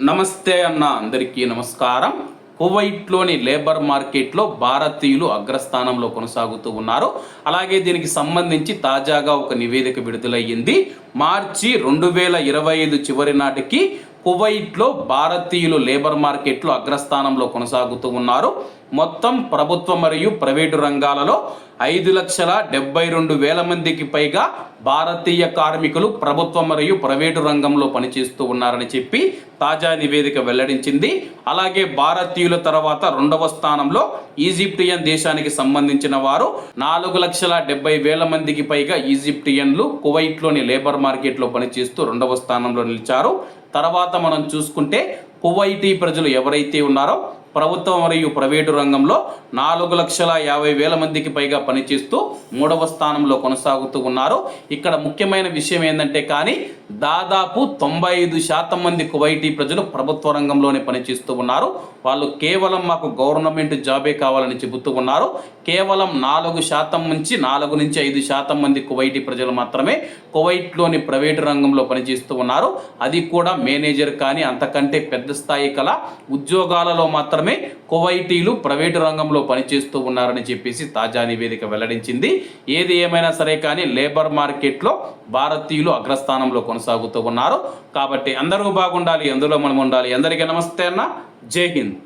నమస్తే అన్న అందరికీ నమస్కారం. కువైట్లోని లేబర్ మార్కెట్లో భారతీయులు అగ్రస్థానంలో కొనసాగుతూ ఉన్నారు. అలాగే దీనికి సంబంధించి తాజాగా ఒక నివేదిక విడుదలయ్యింది. మార్చి రెండు వేల ఇరవై ఐదు చివరి నాటికి కువైట్లో భారతీయులు లేబర్ మార్కెట్లో అగ్రస్థానంలో కొనసాగుతూ ఉన్నారు. మొత్తం ప్రభుత్వ మరియు ప్రైవేటు రంగాలలో ఐదు లక్షల డెబ్బై రెండు వేల మందికి పైగా భారతీయ కార్మికులు ప్రభుత్వ మరియు ప్రైవేటు రంగంలో పనిచేస్తూ ఉన్నారని చెప్పి తాజా నివేదిక వెల్లడించింది. అలాగే భారతీయుల తర్వాత రెండవ స్థానంలో ఈజిప్టియన్ దేశానికి సంబంధించిన వారు నాలుగు లక్షల డెబ్బై వేల మందికి పైగా ఈజిప్టియన్లు కువైట్లోని లేబర్ మార్కెట్లో పనిచేస్తూ రెండవ స్థానంలో నిలిచారు. తర్వాత మనం చూసుకుంటే కువైటీ ప్రజలు ఎవరైతే ఉన్నారో ప్రభుత్వం మరియు ప్రైవేటు రంగంలో నాలుగు లక్షల యాభై వేల మందికి పైగా పనిచేస్తూ మూడవ స్థానంలో కొనసాగుతూ ఉన్నారు. ఇక్కడ ముఖ్యమైన విషయం ఏంటంటే కానీ దాదాపు తొంభై ఐదు శాతం మంది కువైటీ ప్రజలు ప్రభుత్వ రంగంలోనే పనిచేస్తూ ఉన్నారు. వాళ్ళు కేవలం మాకు గవర్నమెంట్ జాబే కావాలని చెబుతూ ఉన్నారు. కేవలం నాలుగు శాతం నుంచి నాలుగు నుంచి ఐదు శాతం మంది కువైటీ ప్రజలు మాత్రమే కువైట్లోని ప్రైవేటు రంగంలో పనిచేస్తూ ఉన్నారు. అది కూడా మేనేజర్ కానీ అంతకంటే పెద్ద స్థాయి కల ఉద్యోగాలలో మాత్రం మాత్రమే కువైటీలు ప్రైవేటు రంగంలో పనిచేస్తూ ఉన్నారని చెప్పేసి తాజా నివేదిక వెల్లడించింది. ఏది ఏమైనా సరే కానీ లేబర్ మార్కెట్లో భారతీయులు అగ్రస్థానంలో కొనసాగుతూ ఉన్నారు. కాబట్టి అందరూ బాగుండాలి అందులో మనం ఉండాలి అందరికీ నమస్తే అన్న. జై హింద్.